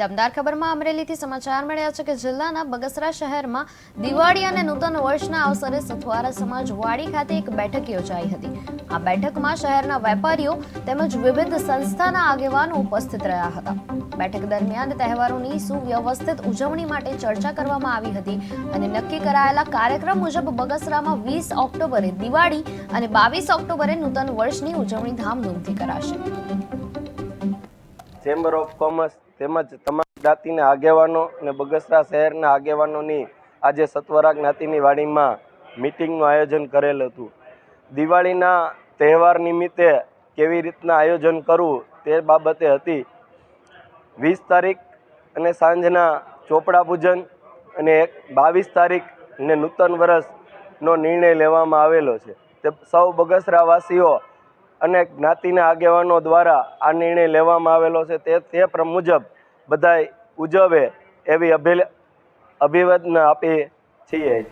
દમદાર ખબરમાં અમરેલીથી સમાચાર મળ્યા છે કે જિલ્લાના બગસરા શહેરમાં દિવાળી અને નૂતન વર્ષના અવસરે સથવારા સમાજ વાડી ખાતે એક બેઠક યોજાઈ હતી. આ બેઠકમાં શહેરના વેપારીઓ તેમજ વિવિધ સંસ્થાના આગેવાનો ઉપસ્થિત રહ્યા હતા. બેઠક દરમિયાન તહેવારોની સુવ્યવસ્થિત ઉજવણી માટે ચર્ચા કરવામાં આવી હતી અને નક્કી કરાયેલા કાર્યક્રમ મુજબ બગસરામાં વીસ ઓક્ટોબરે દિવાળી અને બાવીસ ઓક્ટોબરે નૂતન વર્ષની ઉજવણી ધામધૂમથી કરાશે. ચેમ્બર ઓફ કોમર્સ તેમજ તમામ જ્ઞાતિના આગેવાનો અને બગસરા શહેરના આગેવાનોની આજે સત્વરા જ્ઞાતિની વાડીમાં મિટિંગનું આયોજન કરેલ હતું. દિવાળીના તહેવાર નિમિત્તે કેવી રીતના આયોજન કરવું તે બાબતે હતી. વીસ તારીખ અને સાંજના ચોપડા પૂજન અને એક બાવીસ તારીખ અને નૂતન વર્ષનો નિર્ણય લેવામાં આવેલો છે. તે સૌ બગસરાવાસીઓ અને જ્ઞાતિના આગેવાનો દ્વારા આ નિર્ણય લેવામાં આવેલો છે. તે તે મુજબ બધાય ઉજવે એવી અભિલ, અભિવાદન આપીએ છીએ.